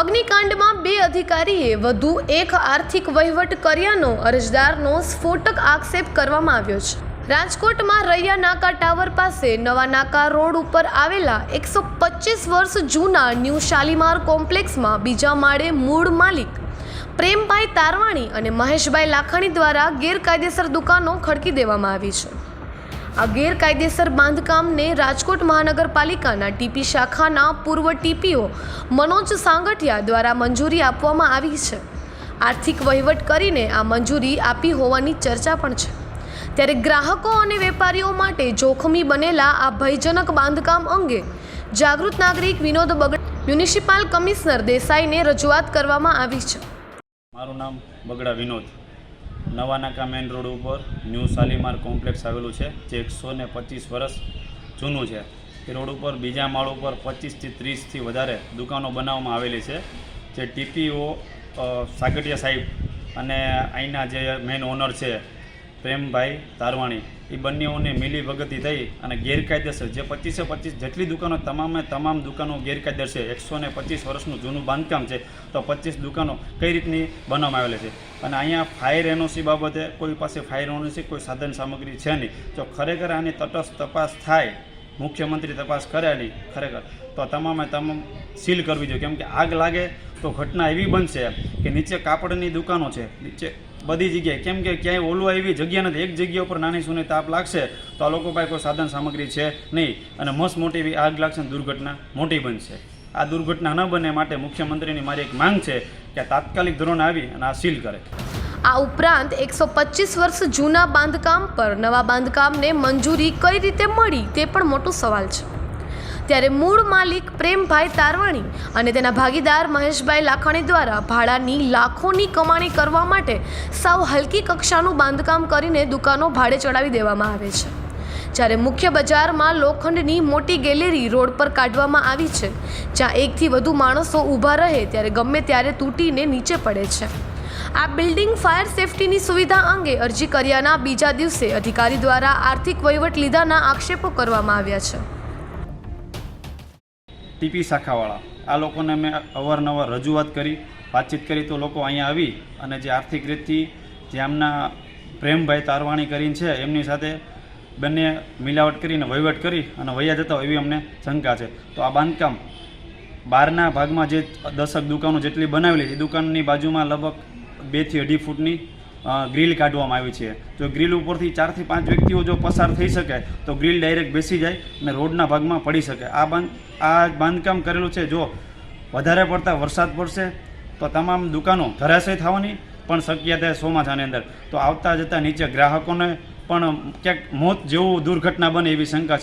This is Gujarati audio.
અગ્નિકાંડમાં બે અધિકારીએ વધુ એક આર્થિક વહીવટ કર્યાનો અરજદારનો સ્ફોટક આક્ષેપ કરવામાં આવ્યો છે. રાજકોટમાં રૈયા નાકા ટાવર પાસે નવા નાકા રોડ ઉપર આવેલા એકસો પચીસ વર્ષ જૂના ન્યૂ શાલીમાર કોમ્પ્લેક્સમાં બીજા માળે મૂળ માલિક પ્રેમભાઈ તારવાણી અને મહેશભાઈ લાખાણી દ્વારા ગેરકાયદેસર દુકાનો ખડકી દેવામાં આવી છે. આ ગેરકાયદેસર બાંધકામને રાજકોટ મહાનગરપાલિકાના ટીપી શાખાના પૂર્વ ટીપીઓ મનોજ સાંગઠિયા દ્વારા મંજૂરી આપવામાં આવી છે. આર્થિક વહીવટ કરીને આ મંજૂરી આપી હોવાની ચર્ચા પણ છે. ત્યારે ગ્રાહકો અને વેપારીઓ માટે જોખમી બનેલા આ ભયજનક બાંધકામ અંગે જાગૃત નાગરિક વિનોદ બગડ મ્યુનિસિપાલ કમિશનર દેસાઈને રજૂઆત કરવામાં આવી છે. મારું નામ બગડા વિનોદ. નવા નાકા મેઇન રોડ ઉપર ન્યૂ શાલીમાર કોમ્પ્લેક્સ આવેલું છે, જે એકસો ને પચીસ વર્ષ જૂનું છે. એ રોડ ઉપર બીજા માળ ઉપર પચીસથી ત્રીસથી વધારે દુકાનો બનાવવામાં આવેલી છે, જે ટીપીઓ સાગઠિયા સાહેબ અને અહીંના જે મેઇન ઓનર છે પ્રેમભાઈ તારવાણી, એ બંનેઓને મિલી ભગતી થઈ અને ગેરકાયદેસર જે પચીસે પચીસ જેટલી દુકાનો તમામે તમામ દુકાનો ગેરકાયદેસર છે. એકસો ને પચીસ વર્ષનું જૂનું બાંધકામ છે. તો પચીસ દુકાનો કઈ રીતની બનાવવામાં આવેલી છે? અને અહીંયા ફાયર એનઓસી બાબતે કોઈ પાસે ફાયર એનઓસી કોઈ સાધન સામગ્રી છે નહીં. જો ખરેખર આની તટસ્થ તપાસ થાય, મુખ્યમંત્રી તપાસ કરે નહીં ખરેખર, તો તમામે તમામ સીલ કરવી જોઈએ. કેમ કે આગ લાગે તો ઘટના એવી બનશે કે નીચે કાપડની દુકાનો છે, નીચે બધી જગ્યાએ. કેમ કે ક્યાંય ઓલવા એવી જગ્યા નથી, એક જગ્યા ઉપર નાની સૂની તાપ લાગશે તો આ લોકો પાસે કોઈ સાધન સામગ્રી છે નહીં. અને મસ્ત મોટી એવી આગ લાગશે દુર્ઘટના મોટી બનશે. આ દુર્ઘટના ન બને માટે મુખ્યમંત્રીની મારી એક માંગ છે કે તાત્કાલિક ધોરણે આવી અને આ સીલ કરે. આ ઉપરાંત એકસો પચીસ વર્ષ જૂના બાંધકામ પર નવા બાંધકામને મંજૂરી કઈ રીતે મળી તે પણ મોટો સવાલ છે. ત્યારે મૂળ માલિક પ્રેમભાઈ તારવાણી અને તેના ભાગીદાર મહેશભાઈ લાખાણી દ્વારા ભાડાની લાખોની કમાણી કરવા માટે સાવ હલકી કક્ષાનું બાંધકામ કરીને દુકાનો ભાડે ચડાવી દેવામાં આવે છે. જ્યારે મુખ્ય બજારમાં લોખંડની મોટી ગેલેરી રોડ પર કાઢવામાં આવી છે, જ્યાં એકથી વધુ માણસો ઊભા રહે ત્યારે ગમે ત્યારે તૂટીને નીચે પડે છે. આ બિલ્ડિંગ ફાયર સેફટીની સુવિધા અંગે અરજી કર્યાના બીજા દિવસે અધિકારી દ્વારા આર્થિક વહીવટ લીધાના આક્ષેપો કરવામાં આવ્યા છે. ટીપી શાખાવાળા. આ લોકોને મેં અવારનવાર રજૂઆત કરી, વાતચીત કરી તો લોકો અહીંયા આવી અને જે આર્થિક રીતથી જે આમના પ્રેમભાઈ તારવાણી કરીને છે, એમની સાથે બંને મિલાવટ કરીને વહીવટ કરી અને વૈયા જતા હોય એવી અમને શંકા છે. તો આ બાંધકામ બહારના ભાગમાં જે દશક દુકાનો જેટલી બનાવેલી એ દુકાનની બાજુમાં લગભગ બેથી અઢી ફૂટની ગ્રીલ કાઢવામાં આવી છે. જો ગ્રીલ ઉપરથી ચારથી પાંચ વ્યક્તિઓ જો પસાર થઈ શકે, તો ગ્રીલ ડાયરેક્ટ બેસી જાય અને રોડના ભાગમાં પડી શકે. આ બાંધ, આ બાંધકામ કરેલું છે. જો વધારે પડતા વરસાદ પડશે, તો તમામ દુકાનો ધરાશય થવાની પણ શક્યતા ચોમાસાની અંદર. તો આવતા જતા નીચે ગ્રાહકોને પણ ક્યાંક મોત જેવું દુર્ઘટના બને એવી શંકા છે.